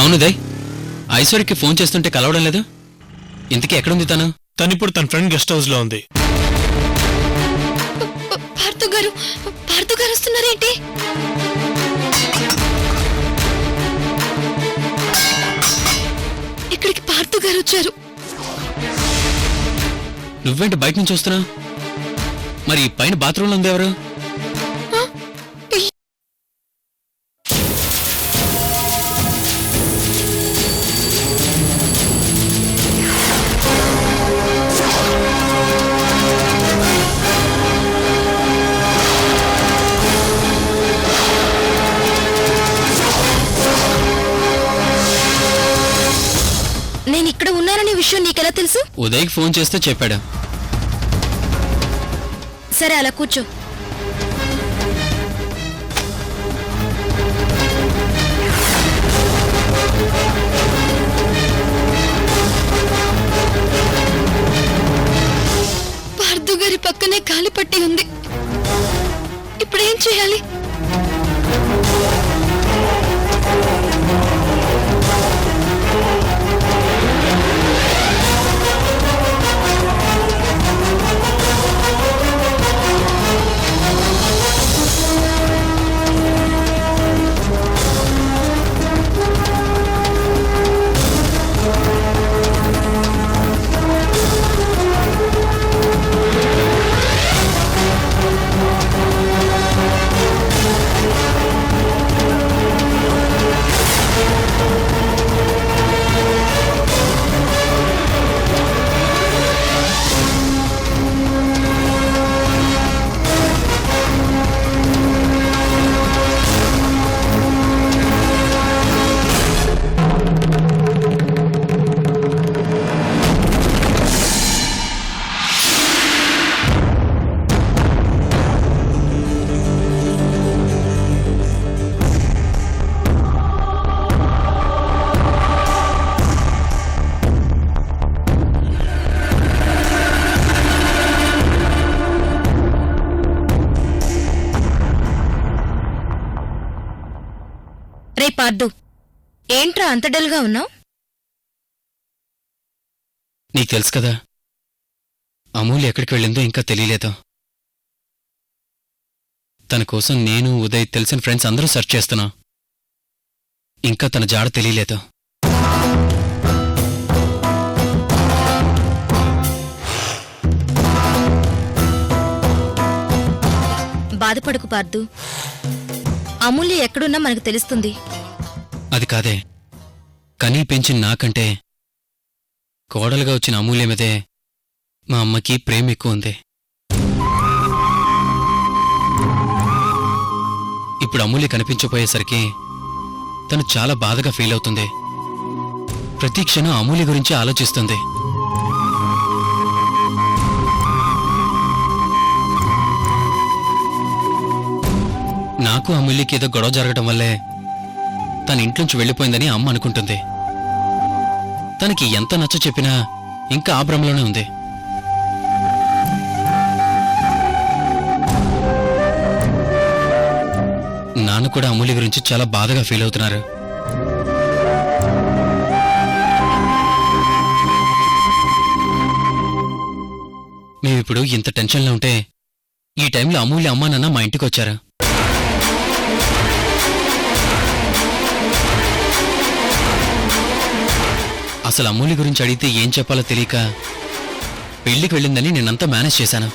అవును దయ్ ఐశ్వర్యకి ఫోన్ చేస్తుంటే కలవడం లేదు? ఇంతకీ ఎక్కడుంది తను? తనిప్పుడు తన ఫ్రెండ్ గెస్ట్ హౌస్లో ఉంది గారు గారు వస్తున్నారేంటి? ఇక్కడికి పార్థు గారు వచ్చారు. నువ్వేంటి బయట నుంచి వస్తున్నావు? మరి ఈ పైన బాత్రూంలో ఉంది ఎవరు? ఉన్నాననే విషయం నీకెలా తెలుసు? ఉదయ్కి ఫోన్ చేస్తే చెప్పాడు. సరే అలా కూర్చో. పార్థు గారి పక్కనే కాలి పట్టి ఉంది. ఇప్పుడు ఏం చేయాలి? పార్దు ఏంట్రా అంత డల్గా ఉన్నావు? నీకు తెలుసు కదా అమూల్య ఎక్కడికి వెళ్ళిందో ఇంకా తెలియలేదు. తన కోసం నేను ఉదయ్ తెలిసిన ఫ్రెండ్స్ అందరూ సెర్చ్ చేస్తున్నా. ఇంకా తన జాడ తెలియలేదు. బాధపడకు పార్దు. అమూల్య ఎక్కడున్నా మనకు తెలుస్తుంది. అది కాదే. కనీ పెంచిన నాకంటే కోడలుగా వచ్చిన అమూల్యమదే మా అమ్మకి ప్రేమ ఎక్కువ ఉంది. ఇప్పుడు అమూల్య కనిపించపోయేసరికి తను చాలా బాధగా ఫీల్ అవుతుంది. ప్రతి క్షణం అమూల్య గురించి ఆలోచిస్తుంది. నాకు అమూల్యకి ఏదో గొడవ జరగడం వల్లే తన ఇంట్లోంచి వెళ్ళిపోయిందని అమ్మ అనుకుంటుంది. తనకి ఎంత నచ్చ చెప్పినా ఇంకా ఆ భ్రమలోనే ఉంది. నాన్న కూడా అమూల్య గురించి చాలా బాధగా ఫీల్ అవుతున్నారు. మేమిప్పుడు ఇంత టెన్షన్లో ఉంటే ఈ టైంలో అమూల్య అమ్మా నాన్న మా ఇంటికి వచ్చారు అసలు అమూల్య గురించి అడిగితే ఏం చెప్పాలో తెలియక పెళ్ళికి వెళ్ళిందని నేనంతా మేనేజ్ చేశాను.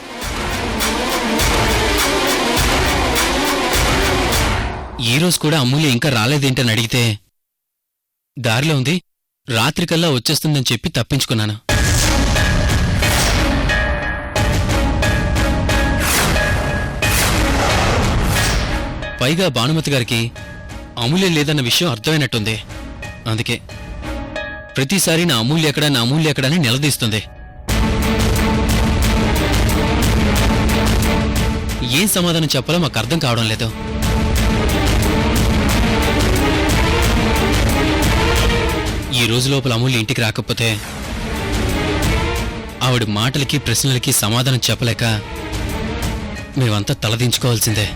ఈ రోజు కూడా అమూల్య ఇంకా రాలేదేంటని అడిగితే దారిలో ఉంది రాత్రికల్లా వచ్చేస్తుందని చెప్పి తప్పించుకున్నాను. పైగా భానుమతి గారికి అమూల్య లేదన్న విషయం అర్థమైనట్టుంది. అందుకే ప్రతిసారి నా అమూల్య ఎక్కడ నా అమూల్య ఎక్కడ అని నిలదీస్తుంది. ఏం సమాధానం చెప్పాలో మాకు అర్థం కావడం లేదు. ఈ రోజు లోపల అమూల్య ఇంటికి రాకపోతే ఆవిడ మాటలకి ప్రశ్నలకి సమాధానం చెప్పలేక మేమంతా తలదించుకోవాల్సిందే.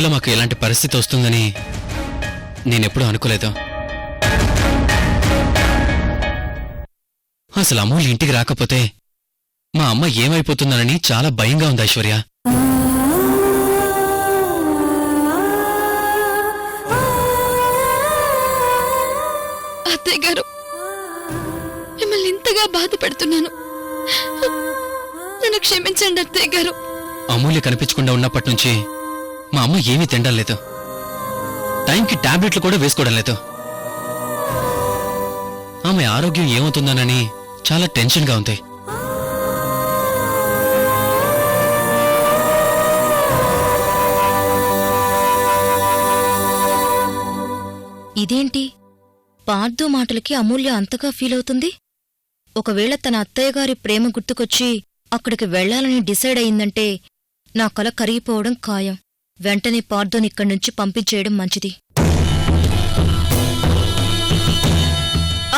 వల్ల మాకు ఇలాంటి పరిస్థితి వస్తుందని నేనెప్పుడూ అనుకోలేదు. అసలు అమూల్య ఇంటికి రాకపోతే మా అమ్మ ఏమైపోతుందనని చాలా భయంగా ఉంది ఐశ్వర్య. అత్తయ్య గారు మిమ్మల్ని ఇంతగా బాధ పెడుతున్నాను. నన్ను క్షమించండి అత్తయ్య గారు. అమూల్య కనిపించకుండా ఉన్నప్పటి నుంచి మా అమ్మ ఏమీ తినడం లేదు. టైంకి టాబ్లెట్లు కూడా వేసుకోవడం లేదు. ఆమె ఆరోగ్యం ఏమవుతుందోనని చాలా టెన్షన్గా ఉంది. ఇదేంటి? పార్థు మాటలకి అమూల్య అంతగా ఫీల్ అవుతుంది? ఒకవేళ తన అత్తయ్య గారి ప్రేమ గుర్తుకొచ్చి అక్కడికి వెళ్ళాలని డిసైడ్ అయిందంటే నా కల కరిగిపోవడం ఖాయం. వెంటనే పార్థుని ఇక్కడి నుంచి పంపించేయడం మంచిది.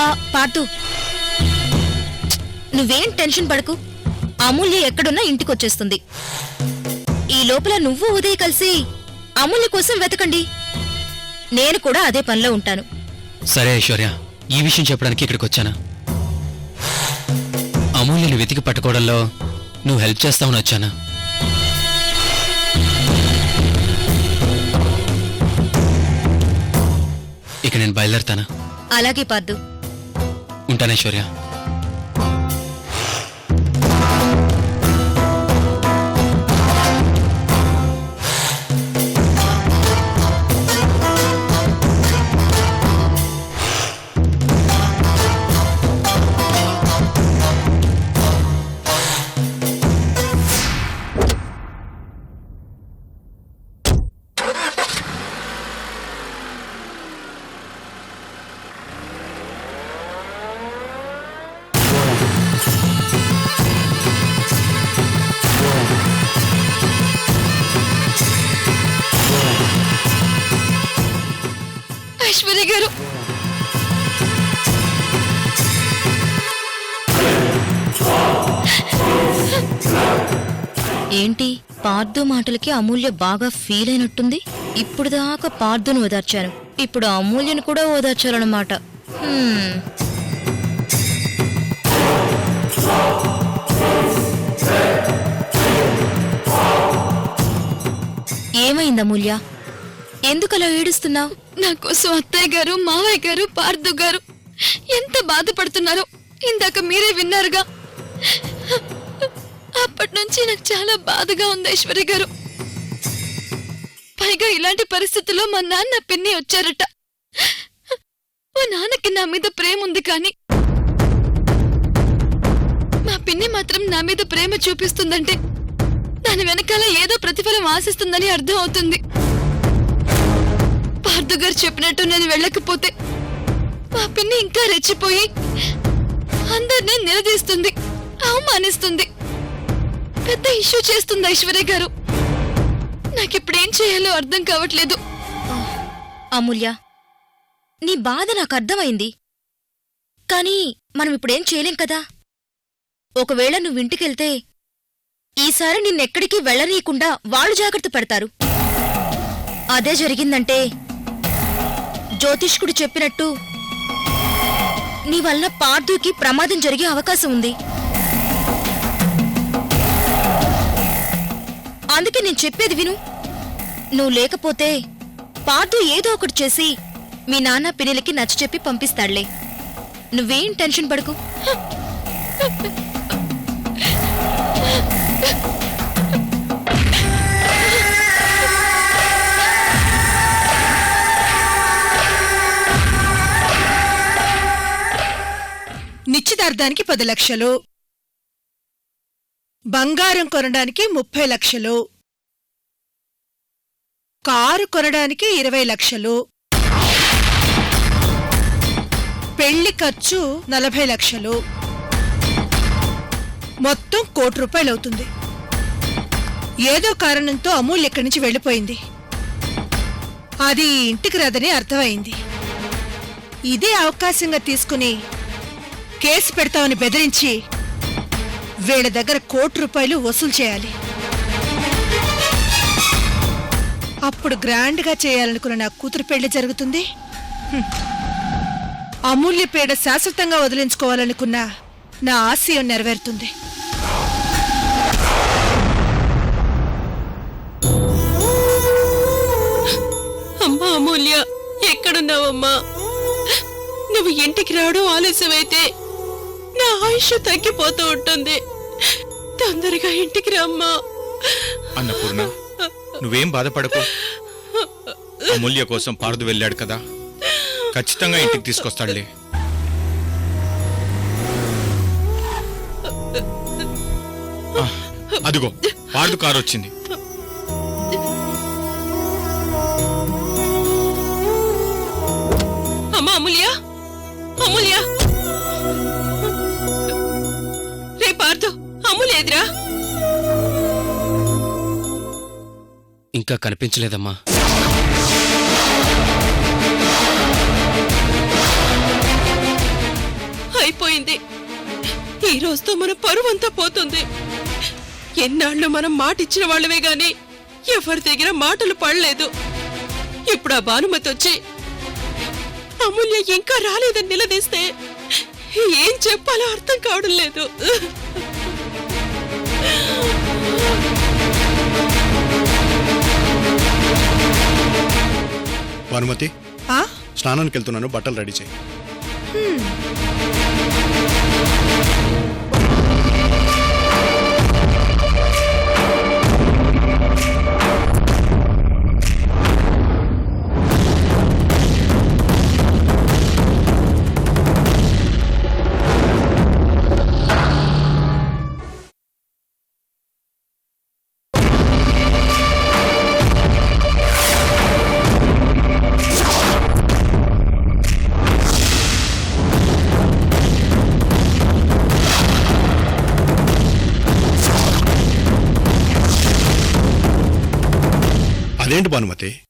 ఆ పార్థు. నువ్వేం టెన్షన్ పడకు. అమూల్య ఎక్కడున్నా ఇంటికొచ్చేస్తుంది. ఈ లోపల నువ్వు ఉదయ్ కలిసి అమూల్య కోసం వెతకండి. నేను కూడా అదే పనిలో ఉంటాను. సరే ఐశ్వర్య. ఈ విషయం చెప్పడానికి ఇక్కడికి వచ్చానా అమూల్యను వెతికి పట్టుకోవడంలో నువ్వు హెల్ప్ చేస్తావని వచ్చానా? ఇక నేను బయలుదేరుతాను? అలాగే పార్దు. ఉంటాను ఐశ్వర్య గారు. ఏంటి? పార్దు మాటలకి అమూల్య బాగా ఫీల్ అయినట్టుంది? ఇప్పుడు దాకా పార్దును ఓదార్చాను. ఇప్పుడు అమూల్యను కూడా ఓదార్చాలన్నమాట. ఏమైంది అమూల్య? ఎందుకలా ఏడుస్తున్నావు? నా కోసం అత్తయ్య గారు మావయ్య గారు పార్థు గారు ఎంత బాధపడుతున్నారో ఇందాక మీరే విన్నారుగా. అప్పటి నుంచి నాకు చాలా బాధగా ఉంది ఐశ్వర్య గారు. పైగా ఇలాంటి పరిస్థితుల్లో మా నాన్న పిన్ని వచ్చారట. మా నాన్నకి నా మీద ప్రేమ ఉంది కానీ మా పిన్ని మాత్రం నా మీద ప్రేమ చూపిస్తుందంటే దాని వెనకాల ఏదో ప్రతిఫలం ఆశిస్తుందని అర్థం అవుతుంది. పార్థు గారు చెప్పినట్టు నేను వెళ్ళకపోతే మా పిన్ని ఇంకా రెచ్చిపోయి అందరినీ నిలదీస్తుంది అవమానిస్తుంది. పెద్ద ఇష్యూ చేస్తుంది ఐశ్వర్య గారు. నాకిప్పుడేం చేయాలో అర్థం కావట్లేదు. అమూల్య నీ బాధ నాకు అర్థమైంది. కానీ మనం ఇప్పుడేం చేయలేం కదా? ఒకవేళ నువ్వు ఇంటికెళ్తే ఈసారి నిన్నెక్కడికి వెళ్ళనీయకుండా వాళ్ళు జాగ్రత్త పడతారు. అదే జరిగిందంటే జ్యోతిష్కుడు చెప్పినట్టు నీ వల్ల పార్థుకి ప్రమాదం జరిగే అవకాశం ఉంది. అందుకే నేను చెప్పేది విను. నువ్వు లేకపోతే పార్థు ఏదో ఒకటి చేసి మీ నాన్న పిల్లలకి నచ్చ చెప్పి పంపిస్తాడులే. నువ్వేం టెన్షన్ పడకు. నిశ్చితార్థానికి పది లక్షలు. బంగారం కొనడానికి ముప్పై లక్షలు. కారు కొనడానికి ఇరవై లక్షలు. పెళ్ళి ఖర్చు నలభై లక్షలు. మొత్తం కోటి రూపాయలవుతుంది ఏదో కారణంతో అమూల్య ఇక్కడి నుంచి వెళ్ళిపోయింది. అది ఇంటికి రాదని అర్థమైంది. ఇదే అవకాశంగా తీసుకుని కేసు పెడతామని బెదిరించి వీళ్ళ దగ్గర కోటి రూపాయలు వసూలు చేయాలి. అప్పుడు గ్రాండ్గా చేయాలనుకున్న నా కూతురు పెళ్ళి జరుగుతుంది. అమూల్య పేడ శాశ్వతంగా వదిలించుకోవాలనుకున్న నా ఆశయం నెరవేరుతుంది. అమ్మా అమూల్య ఎక్కడున్నావమ్మా? నువ్వు ఇంటికి రావడం ఆలస్యమైతే నా ఆయుష్ తగ్గిపోతూ ఉంటుంది. తొందరగా ఇంటికి రమ్మా. అన్నపూర్ణ నువ్వేం బాధపడకు. అమూల్య కోసం పారదు వెళ్ళాడు కదా. ఖచ్చితంగా ఇంటికి తీసుకొస్తాడులే. ఆ, అదిగో పారదు కారు వచ్చింది. అమ్మా అమూల్య. అమూల్య. అమూల్య ఎదురా ఇంకా కనిపించలేదమ్మా. అయిపోయింది. ఈ రోజుతో మన పరువంతా పోతుంది. ఎన్నాళ్ళు మనం మాట ఇచ్చిన వాళ్ళమే గాని ఎవరి దగ్గర మాటలు పడలేదు. ఇప్పుడు ఆ భానుమతి వచ్చి అమూల్య ఇంకా రాలేదని నిలదీస్తే ఏం చెప్పాలో అర్థం కావడం లేదు. భానుమతి స్నానానికి వెళ్తున్నాను బట్టలు రెడీ చేయి. ఏంటి భానుమతి?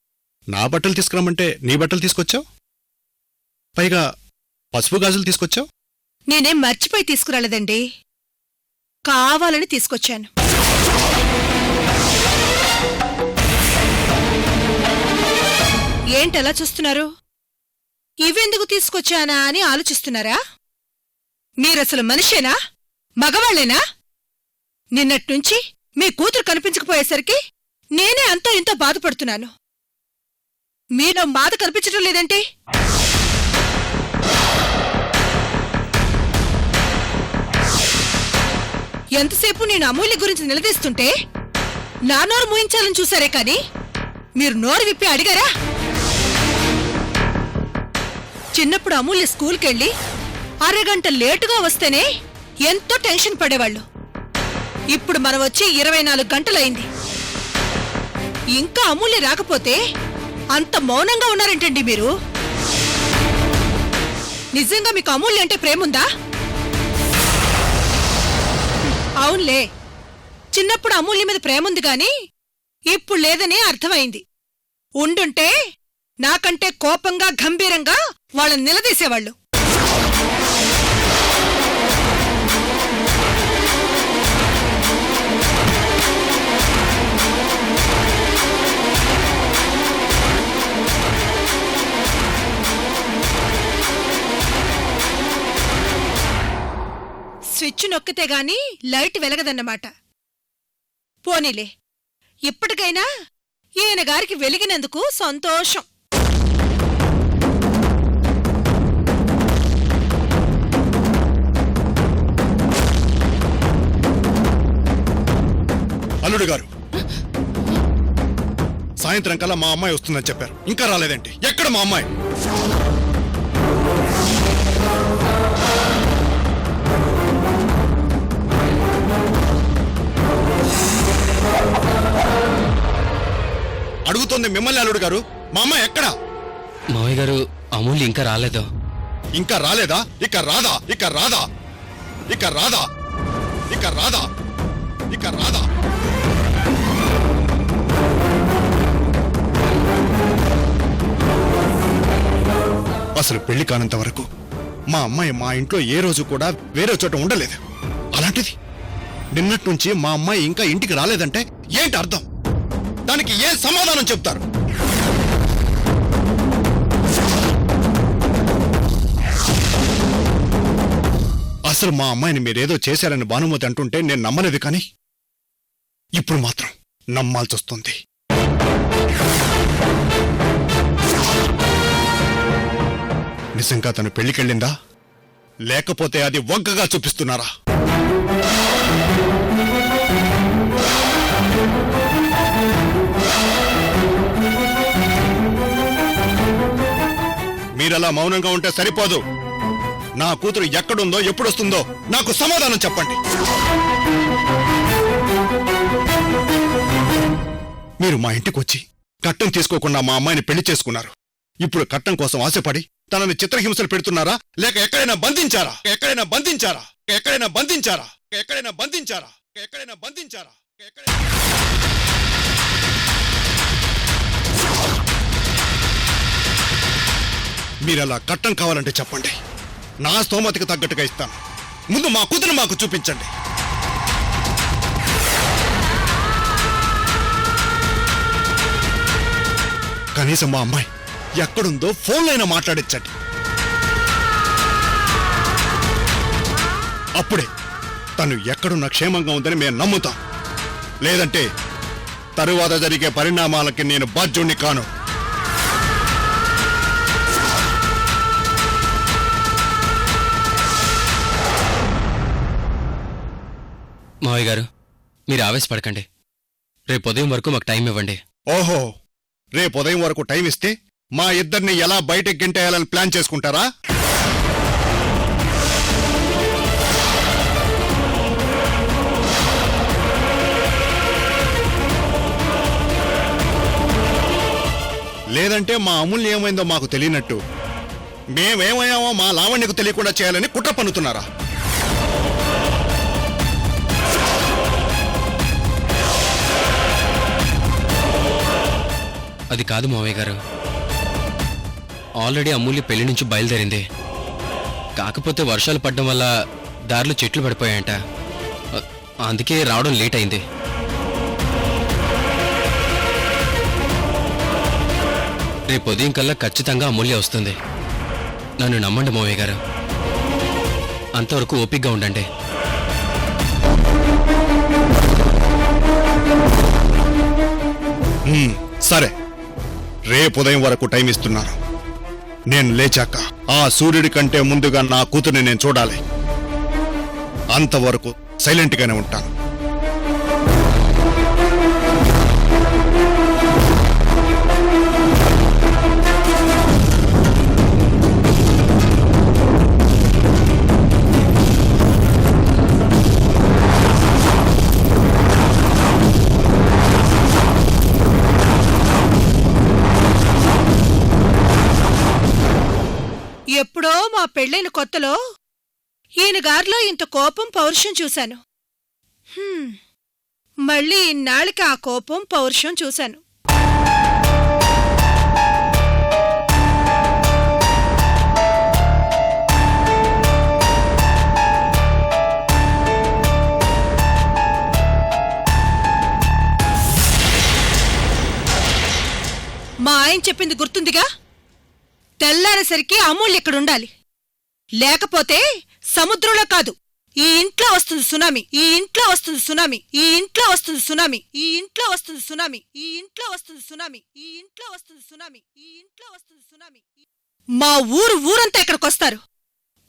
నా బట్టలు తీసుకురమ్మంటే నీ బట్టలు తీసుకొచ్చావు? పైగా పసుపు గాజులు తీసుకొచ్చావు? నేనేం మర్చిపోయి తీసుకురాలేదండి. కావాలని తీసుకొచ్చాను. ఏంటలా చూస్తున్నారు? ఇవెందుకు తీసుకొచ్చానా అని ఆలోచిస్తున్నారా? మీరసలు మనిషేనా? మగవాళ్ళేనా నిన్నట్నుంచి మీ కూతురు కనిపించకపోయేసరికి నేనే అంతో ఇంతో బాధపడుతున్నాను. మీలో బాధ కనిపించడం లేదంటే? ఎంతసేపు నేను అమూల్య గురించి నిలదీస్తుంటే నా నోరు మూయించాలని చూసారే కానీ మీరు నోరు విప్పి అడిగారా? చిన్నప్పుడు అమూల్య స్కూల్కెళ్ళి అరగంట లేటుగా వస్తేనే ఎంతో టెన్షన్ పడేవాళ్ళు. ఇప్పుడు మనం వచ్చి ఇరవై నాలుగు గంటలైంది. ఇంకా అమూల్య రాకపోతే అంత మౌనంగా ఉన్నారేంటండి మీరు? నిజంగా మీకు అమూల్య అంటే ప్రేముందా? అవునులే. చిన్నప్పుడు అమూల్య మీద ప్రేముంది గాని ఇప్పుడు లేదని అర్థమైంది. ఉండుంటే నాకంటే కోపంగా గంభీరంగా వాళ్ళని నిలదీసేవాళ్ళు. స్విచ్ నొక్కితే గాని లైట్ వెలగదన్నమాట. పోనీలే ఇప్పటికైనా ఈయన గారికి వెలిగినందుకు సంతోషం. అల్లుడు గారు సాయంత్రం కల్లా మా అమ్మాయి వస్తుందని చెప్పారు. ఇంకా రాలేదండి ఎక్కడ మా అమ్మాయి? అడుగుతోంది మిమ్మల్ని అల్లుడు గారు. మా అమ్మాయి ఎక్కడా? మావయ్య గారు అమూల్య ఇంకా రాలేదు. ఇంకా రాలేదా? ఇక రాదా? ఇక రాదా? ఇక రాదా? ఇక రాదా? ఇక రాదా? అసలు పెళ్ళి కానంత వరకు మా అమ్మాయి మా ఇంట్లో ఏ రోజు కూడా వేరే చోట ఉండలేదు. అలాంటిది. నిన్నటి నుంచి మా అమ్మాయి ఇంకా ఇంటికి రాలేదంటే ఏంటి అర్థం? దానికి ఏం సమాధానం చెప్తారు? అసలు మా అమ్మాయిని మీరేదో చేశారని భానుమతి అంటుంటే నేను నమ్మలేదు కానీ ఇప్పుడు మాత్రం నమ్మాల్సి వస్తుంది. నిజంగా తను పెళ్ళికెళ్ళిందా లేకపోతే అది వగ్గగా చూపిస్తున్నారా? మీరలా మౌనంగా ఉంటే సరిపోదు. నా కూతురు ఎక్కడుందో ఎప్పుడొస్తుందో నాకు సమాధానం చెప్పండి. మీరు మా ఇంటికి వచ్చి కట్టం తీసుకోకుండా మా అమ్మాయిని పెళ్ళి చేసుకున్నారు. ఇప్పుడు కట్టం కోసం ఆశపడి తనని చిత్రహింసలు పెడుతున్నారా? లేక ఎక్కడైనా బంధించారా? ఎక్కడైనా బంధించారా? ఎక్కడైనా బంధించారా? ఎక్కడైనా బంధించారా? ఎక్కడైనా బంధించారా? ఎక్కడైనా మీరలా కట్టం కావాలంటే చెప్పండి. నా స్తోమతికి తగ్గట్టుగా ఇస్తాను. ముందు మా కూతురు మాకు చూపించండి. కనీసం మా అమ్మాయి ఎక్కడుందో ఫోన్లైనా మాట్లాడించండి అప్పుడే తను ఎక్కడున్న క్షేమంగా ఉందని మేము నమ్ముతాం. లేదంటే తరువాత జరిగే పరిణామాలకి నేను బాధ్యుణ్ణి కాను. మావయ్య గారు మీరు ఆవేశపడకండి. రేపు ఉదయం వరకు మాకు టైం ఇవ్వండి. ఓహో రేపు ఉదయం వరకు టైం ఇస్తే మా ఇద్దరిని ఎలా బయటకు గింటేయాలని ప్లాన్ చేసుకుంటారా? లేదంటే మా అమూల్య ఏమైందో మాకు తెలియనట్టు. మేమేమయ్యామో మా లావణ్యకు తెలియకుండా చేయాలని కుట్ర పన్నుతున్నారా? అది కాదు మావయ్య గారు. ఆల్రెడీ అమూల్య పెళ్ళి నుంచి బయలుదేరింది. కాకపోతే వర్షాలు పడడం వల్ల దారిలో చెట్లు పడిపోయాయంట. అందుకే రావడం లేట్ అయింది. రేపు ఉదయం కల్లా ఖచ్చితంగా అమూల్య వస్తుంది. నన్ను నమ్మండి మావయ్య గారు. అంతవరకు ఓపిగ్గా ఉండండి. రేపు ఉదయం వరకు టైం ఇస్తున్నారు నేను లేచాక ఆ సూర్యుడి కంటే ముందుగా నా కూతుర్ని నేను చూడాలి. అంతవరకు సైలెంట్గానే ఉంటాను. ఎప్పుడో మా పెళ్ళైన కొత్తలో ఈయన గారిలో ఇంత కోపం పౌరుషం చూశాను. మళ్ళీ ఇన్నాళ్ళకి ఆ కోపం పౌరుషం చూశాను. మా ఆయన చెప్పింది గుర్తుందిగా? తెల్లారేసరికి అమూల్య ఇక్కడ ఉండాలి. లేకపోతే సముద్రంలో కాదు. ఈ ఇంట్లో వస్తుంది సునామీ ఈ ఇంట్లో వస్తుంది సునామీ ఈ ఇంట్లో వస్తుంది సునామీ ఈ ఇంట్లో వస్తుంది సునామీ ఈ ఇంట్లో వస్తుంది సునామీ ఈ ఇంట్లో వస్తుంది సునామీ ఈ ఇంట్లో వస్తుంది సునామీ. మా ఊరు ఊరంతా ఇక్కడికి వస్తారు.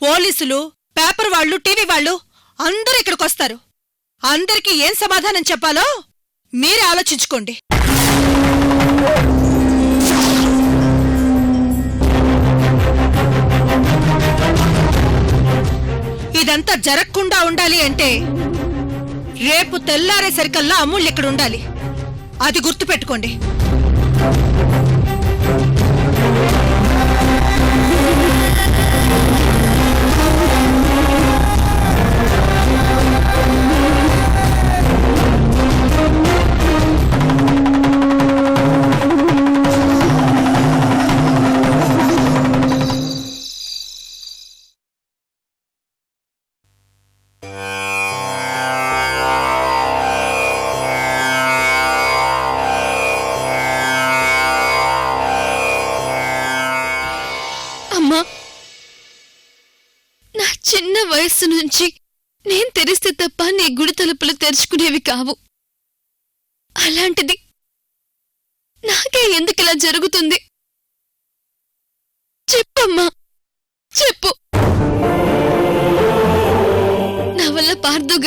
పోలీసులు పేపర్ వాళ్ళు టీవీ వాళ్ళు అందరూ ఇక్కడికి వస్తారు. అందరికీ ఏం సమాధానం చెప్పాలో మీరే ఆలోచించుకోండి. ఇదంతా జరగకుండా ఉండాలి అంటే రేపు తెల్లారేసరికల్లా అమూల్య ఇక్కడ ఉండాలి. అది గుర్తుపెట్టుకోండి.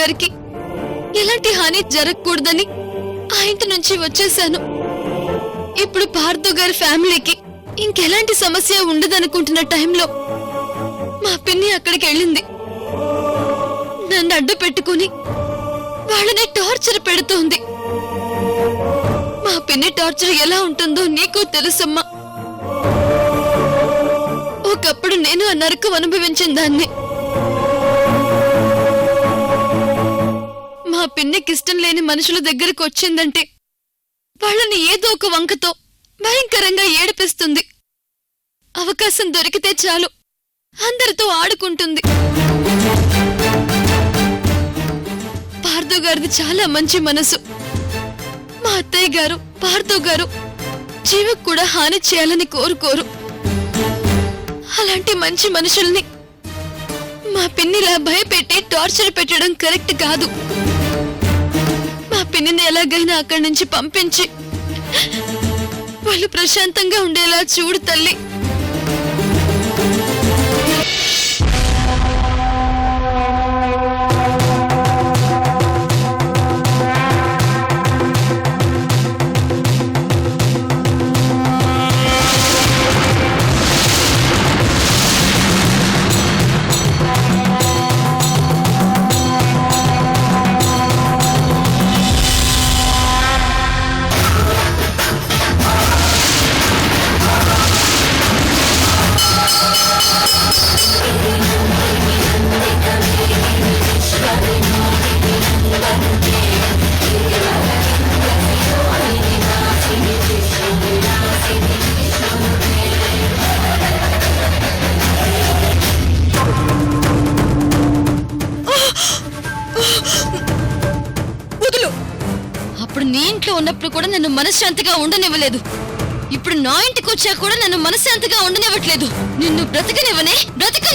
గారికి ఎలాంటి హాని జరగకూడదని ఆ ఇంటి నుంచి వచ్చేశాను ఇప్పుడు పార్థు గారి ఫ్యామిలీకి ఇంకెలాంటి సమస్య ఉండదనుకుంటున్న టైంలో మా పిన్ని అక్కడికి వెళ్ళింది. నన్ను అడ్డు పెట్టుకుని వాళ్ళని టార్చర్ పెడుతోంది. మా పిన్ని టార్చర్ ఎలా ఉంటుందో నీకు తెలుసమ్మా. ఒకప్పుడు నేను ఆ నరకం అనుభవించిన దాన్ని. మా పిన్నెకిష్టం లేని మనుషుల దగ్గరకు వచ్చిందంటే వాళ్ళని ఏదో ఒక వంకతో భయంకరంగా ఏడిపిస్తుంది. అవకాశం దొరికితే చాలు. అందరితో ఆడుకుంటుంది. పార్థో గారిది చాలా మంచి మనసు. మా అత్తయ్య గారు పార్థు గారు జీవకు కూడా హాని చేయాలని కోరుకోరు. అలాంటి మంచి మనుషుల్ని మా పిన్నిలా భయపెట్టి టార్చర్ పెట్టడం కరెక్ట్ కాదు. మా పిన్నిని ఎలాగైనా అక్కడి నుంచి పంపించి వాళ్ళు ప్రశాంతంగా ఉండేలా చూడు తల్లి. మనశ్శాంతిగా ఉండనివ్వలేదు. ఇప్పుడు నా ఇంటికి వచ్చా కూడా నన్ను మనశ్శాంతిగా ఉండనివ్వట్లేదు. నిన్ను బ్రతకనివ్వనే బ్రతక